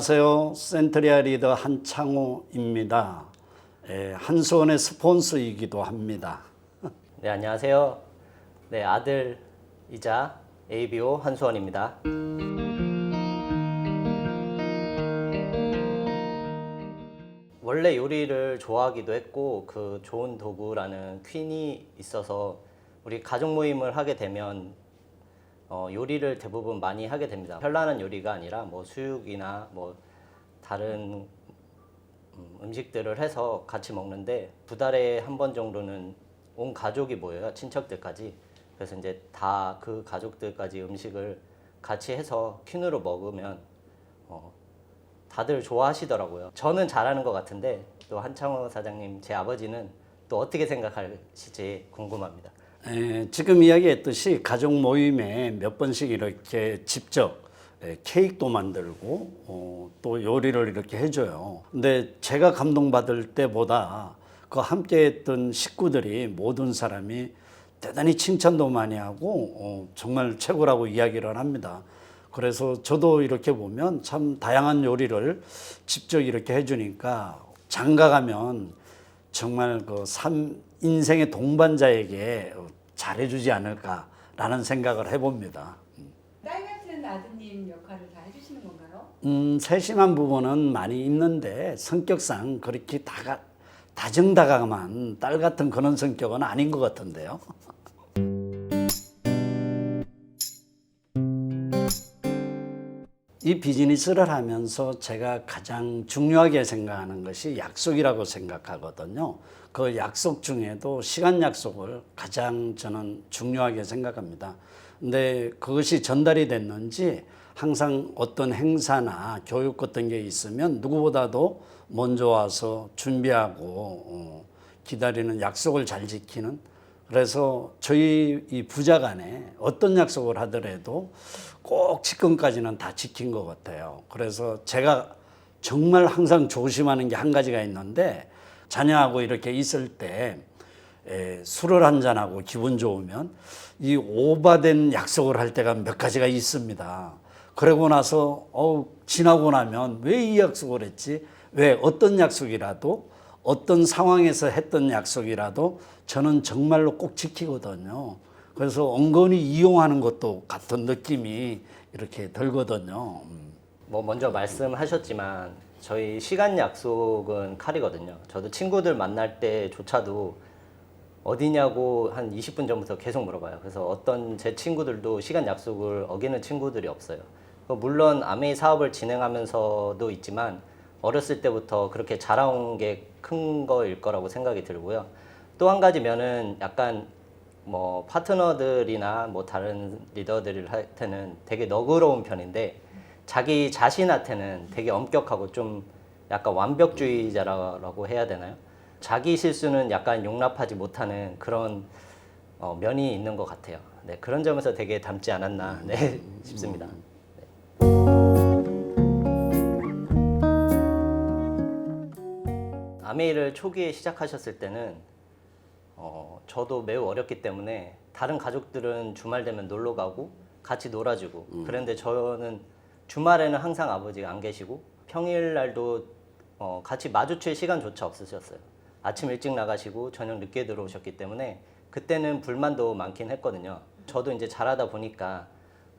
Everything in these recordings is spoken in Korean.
안녕하세요. 센트리아 리더 한창호입니다. 예, 한수원의 스폰서이기도 합니다. 네, 안녕하세요. 네, 아들이자 ABO 한수원입니다. 원래 요리를 좋아하기도 했고 그 좋은 도구라는 퀸이 있어서 우리 가족 모임을 하게 되면 어, 요리를 대부분 많이 하게 됩니다. 편란한 요리가 아니라 뭐 수육이나 뭐 다른 음, 음식들을 해서 같이 먹는데 두 달에 한 번 정도는 온 가족이 모여요 친척들까지. 그래서 이제 다 그 가족들까지 음식을 같이 해서 퀸으로 먹으면 어, 다들 좋아하시더라고요. 저는 잘하는 것 같은데 또 한창호 사장님 제 아버지는 또 어떻게 생각하실지 궁금합니다 예, 지금 이야기했듯이 가족 모임에 몇 번씩 이렇게 직접 예, 케이크도 만들고 어, 또 요리를 이렇게 해줘요. 근데 제가 감동받을 때보다 그 함께했던 식구들이 모든 사람이 대단히 칭찬도 많이 하고 어, 정말 최고라고 이야기를 합니다. 그래서 저도 이렇게 보면 참 다양한 요리를 직접 이렇게 해주니까 장가 가면 정말 그 삶, 인생의 동반자에게 잘해주지 않을까라는 생각을 해봅니다. 딸 같은 아드님 역할을 다 해주시는 건가요? 음, 세심한 부분은 많이 있는데 성격상 그렇게 다가, 다정다감한 딸 같은 그런 성격은 아닌 것 같은데요. 이 비즈니스를 하면서 제가 가장 중요하게 생각하는 것이 약속이라고 생각하거든요. 그 약속 중에도 시간 약속을 가장 저는 중요하게 생각합니다. 근데 그것이 전달이 됐는지 항상 어떤 행사나 교육 같은 게 있으면 누구보다도 먼저 와서 준비하고 어, 기다리는 약속을 잘 지키는 그래서 저희 이 부자 간에 어떤 약속을 하더라도 꼭 지금까지는 다 지킨 것 같아요. 그래서 제가 정말 항상 조심하는 게 한 가지가 있는데 자녀하고 이렇게 있을 때 에, 술을 한 잔하고 기분 좋으면 이 오바된 약속을 할 때가 몇 가지가 있습니다. 그러고 나서 어 지나고 나면 왜 이 약속을 했지? 왜 어떤 약속이라도 어떤 상황에서 했던 약속이라도 저는 정말로 꼭 지키거든요. 그래서 은근히 이용하는 것도 같은 느낌이 이렇게 들거든요. 음. 뭐 먼저 말씀하셨지만 저희 시간 약속은 칼이거든요. 저도 친구들 만날 때조차도 어디냐고 한 20분 전부터 계속 물어봐요. 그래서 어떤 제 친구들도 시간 약속을 어기는 친구들이 없어요. 뭐 물론 아메이 사업을 진행하면서도 있지만 어렸을 때부터 그렇게 자라온 게 큰 거일 거라고 생각이 들고요. 또 한 가지 면은 약간 뭐 파트너들이나 뭐 다른 리더들한테는 되게 너그러운 편인데 자기 자신한테는 되게 엄격하고 좀 약간 완벽주의자라고 해야 되나요? 자기 실수는 약간 용납하지 못하는 그런 어, 면이 있는 것 같아요. 네, 그런 점에서 되게 닮지 않았나 네, 싶습니다. 네. 아메이를 초기에 시작하셨을 때는 어, 저도 매우 어렸기 때문에 다른 가족들은 주말 되면 놀러 가고 같이 놀아주고 그런데 저는 주말에는 항상 아버지가 안 계시고 평일 날도 어, 같이 마주칠 시간조차 없으셨어요. 아침 일찍 나가시고 저녁 늦게 들어오셨기 때문에 그때는 불만도 많긴 했거든요. 저도 이제 자라다 보니까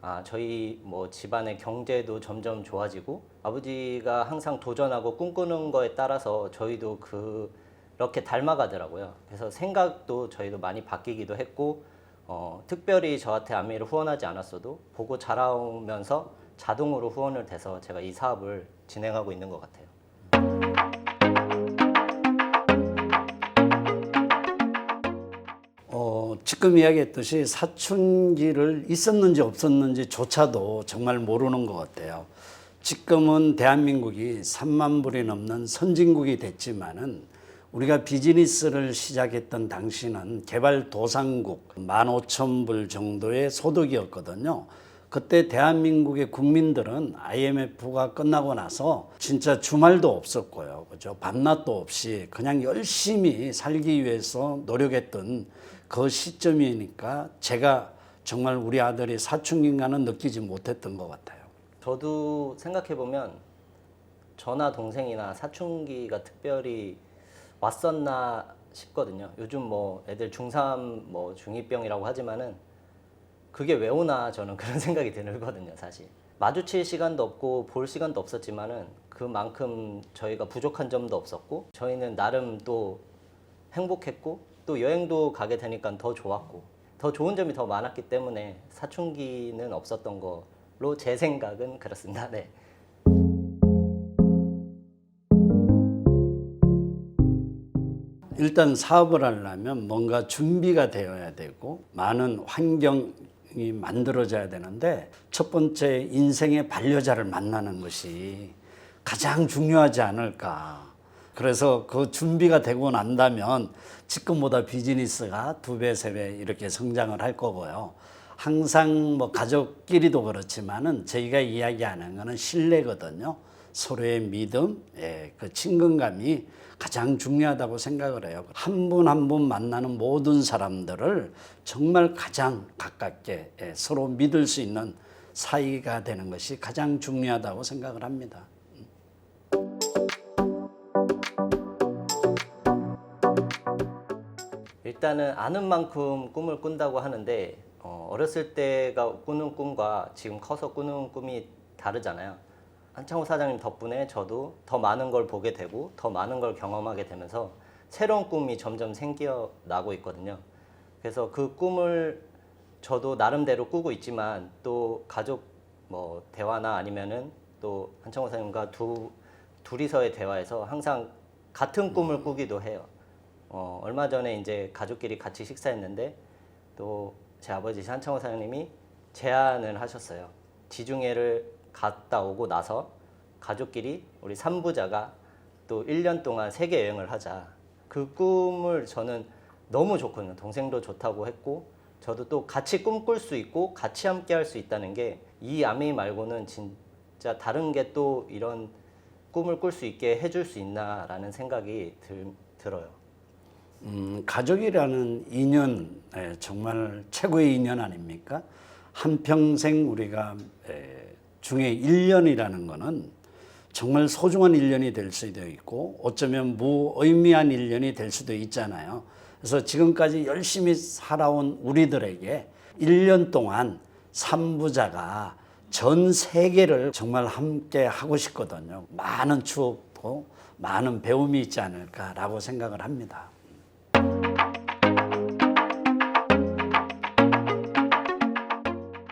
아, 저희 뭐 집안의 경제도 점점 좋아지고 아버지가 항상 도전하고 꿈꾸는 거에 따라서 저희도 그 그렇게 닮아가더라고요. 그래서 생각도 저희도 많이 바뀌기도 했고 어, 특별히 저한테 아미를 후원하지 않았어도 보고 자라오면서 자동으로 후원을 돼서 제가 이 사업을 진행하고 있는 것 같아요. 어, 지금 이야기했듯이 사춘기를 있었는지 없었는지조차도 정말 모르는 것 같아요. 지금은 대한민국이 3만 불이 넘는 선진국이 됐지만은 우리가 비즈니스를 시작했던 당시는 개발도상국 15,000불 정도의 소득이었거든요. 그때 대한민국의 국민들은 IMF가 끝나고 나서 진짜 주말도 없었고요. 그죠? 밤낮도 없이 그냥 열심히 살기 위해서 노력했던 그 시점이니까 제가 정말 우리 아들이 사춘기인가는 느끼지 못했던 것 같아요. 저도 생각해 보면 저나 동생이나 사춘기가 특별히 왔었나 싶거든요. 요즘 뭐 애들 중3 뭐 중2병이라고 하지만은 그게 왜 오나 저는 그런 생각이 들거든요, 사실. 마주칠 시간도 없고 볼 시간도 없었지만은 그만큼 저희가 부족한 점도 없었고 저희는 나름 또 행복했고 또 여행도 가게 되니까 더 좋았고 더 좋은 점이 더 많았기 때문에 사춘기는 없었던 걸로 제 생각은 그렇습니다. 네. 일단 사업을 하려면 뭔가 준비가 되어야 되고 많은 환경이 만들어져야 되는데 첫 번째 인생의 반려자를 만나는 것이 가장 중요하지 않을까. 그래서 그 준비가 되고 난다면 지금보다 비즈니스가 두 배, 세 배 이렇게 성장을 할 거고요. 항상 뭐 가족끼리도 그렇지만은 저희가 이야기하는 거는 신뢰거든요. 서로의 믿음, 예, 그 친근감이 가장 중요하다고 생각을 해요. 한 분 한 분 만나는 모든 사람들을 정말 가장 가깝게 예, 서로 믿을 수 있는 사이가 되는 것이 가장 중요하다고 생각을 합니다. 일단은 아는 만큼 꿈을 꾼다고 하는데 어, 어렸을 때가 꾸는 꿈과 지금 커서 꾸는 꿈이 다르잖아요. 한창호 사장님 덕분에 저도 더 많은 걸 보게 되고 더 많은 걸 경험하게 되면서 새로운 꿈이 점점 생겨나고 있거든요. 그래서 그 꿈을 저도 나름대로 꾸고 있지만 또 가족 뭐 대화나 아니면은 또 한창호 사장님과 두 둘이서의 대화에서 항상 같은 꿈을 꾸기도 해요. 어, 얼마 전에 이제 가족끼리 같이 식사했는데 또 제 아버지 한창호 사장님이 제안을 하셨어요. 지중해를 갔다 오고 나서 가족끼리 우리 삼부자가 또 1년 동안 세계 여행을 하자. 그 꿈을 저는 너무 좋거든요. 동생도 좋다고 했고 저도 또 같이 꿈꿀 수 있고 같이 함께 할 수 있다는 게 이 아메이 말고는 진짜 다른 게 또 이런 꿈을 꿀 수 있게 해줄 수 있나라는 생각이 들, 들어요. 음, 가족이라는 인연 예, 정말 최고의 인연 아닙니까? 한 평생 우리가 에, 중에 1년이라는 거는 정말 소중한 1년이 될 수도 있고 어쩌면 무의미한 1년이 될 수도 있잖아요. 그래서 지금까지 열심히 살아온 우리들에게 1년 동안 삼부자가 전 세계를 정말 함께 하고 싶거든요. 많은 추억도 많은 배움이 있지 않을까라고 생각을 합니다.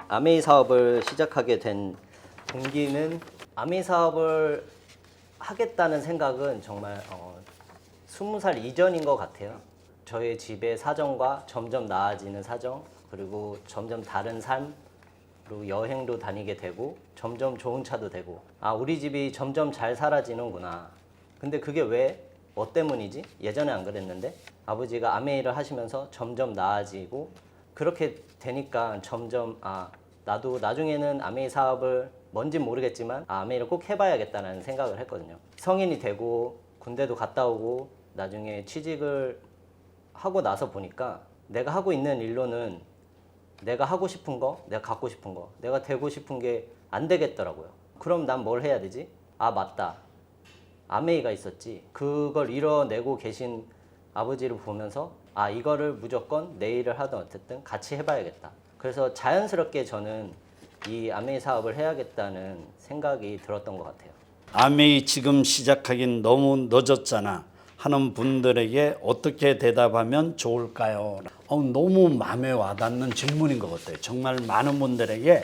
아메이 사업을 시작하게 된 동기는 아메이 사업을 하겠다는 생각은 정말 어, 20살 이전인 것 같아요. 저의 집의 사정과 점점 나아지는 사정, 그리고 점점 다른 삶, 그리고 여행도 다니게 되고, 점점 좋은 차도 되고, 아, 우리 집이 점점 잘 살아지는구나. 근데 그게 왜, 뭐 때문이지? 예전에 안 그랬는데? 아버지가 아메이를 하시면서 점점 나아지고, 그렇게 되니까 점점 아 나도 나중에는 아메이 사업을 뭔진 모르겠지만 아, 아메이를 꼭 해봐야겠다는 생각을 했거든요. 성인이 되고 군대도 갔다 오고 나중에 취직을 하고 나서 보니까 내가 하고 있는 일로는 내가 하고 싶은 거, 내가 갖고 싶은 거, 내가 되고 싶은 게 안 되겠더라고요. 그럼 난 뭘 해야 되지? 아 맞다. 아메이가 있었지. 그걸 이뤄내고 계신 아버지를 보면서 아 이거를 무조건 내일을 하든 어쨌든 같이 해봐야겠다. 그래서 자연스럽게 저는 이 아메이 사업을 해야겠다는 생각이 들었던 것 같아요. 아메이 지금 시작하긴 너무 늦었잖아 하는 분들에게 어떻게 대답하면 좋을까요? 어, 너무 마음에 와닿는 질문인 것 같아요. 정말 많은 분들에게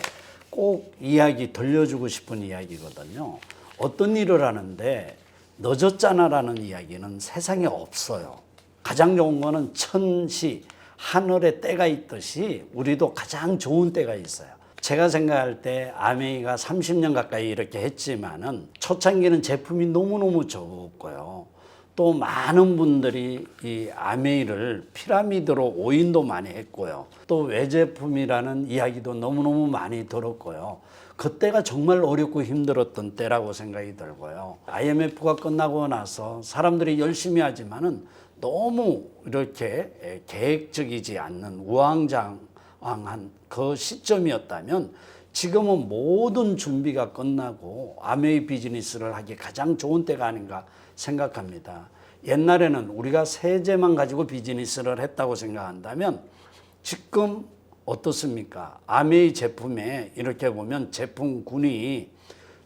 꼭 이야기 들려주고 싶은 이야기거든요. 어떤 일을 하는데 늦었잖아라는 이야기는 세상에 없어요. 가장 좋은 거는 천시 하늘에 때가 있듯이 우리도 가장 좋은 때가 있어요. 제가 생각할 때 아메이가 30년 가까이 이렇게 했지만은 초창기는 제품이 너무너무 적었고요. 또 많은 분들이 이 아메이를 피라미드로 오인도 많이 했고요. 또 외제품이라는 이야기도 너무너무 많이 들었고요. 그때가 정말 어렵고 힘들었던 때라고 생각이 들고요. IMF가 끝나고 나서 사람들이 열심히 하지만은 너무 이렇게 계획적이지 않는 우왕좌 왕한 그 시점이었다면 지금은 모든 준비가 끝나고 아메이 비즈니스를 하기 가장 좋은 때가 아닌가 생각합니다. 옛날에는 우리가 세제만 가지고 비즈니스를 했다고 생각한다면 지금 어떻습니까? 아메이 제품에 이렇게 보면 제품군이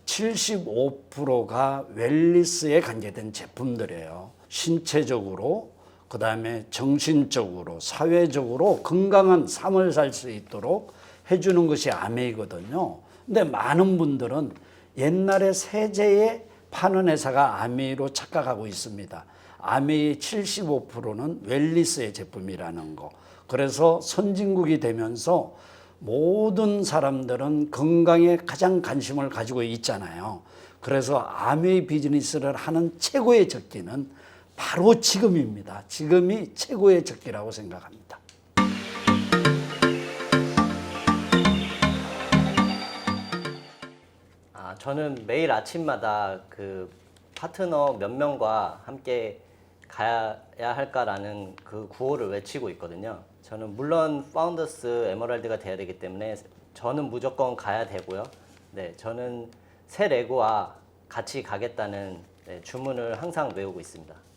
75%가 웰리스에 관계된 제품들이에요. 신체적으로, 그 다음에 정신적으로, 사회적으로 건강한 삶을 살 수 있도록 해주는 것이 아메이거든요. 근데 많은 분들은 옛날에 세제에 파는 회사가 아메이로 착각하고 있습니다. 아메이의 75%는 웰리스의 제품이라는 거. 그래서 선진국이 되면서 모든 사람들은 건강에 가장 관심을 가지고 있잖아요. 그래서 아메이 비즈니스를 하는 최고의 적기는 바로 지금입니다. 지금이 최고의 적기라고 생각합니다. 아, 저는 매일 아침마다 그 파트너 몇 명과 함께 가야 할까라는 그 구호를 외치고 있거든요. 저는 물론 파운더스 에머랄드가 돼야 되기 때문에 저는 무조건 가야 되고요. 네, 저는 새 레고와 같이 가겠다는 네, 주문을 항상 외우고 있습니다.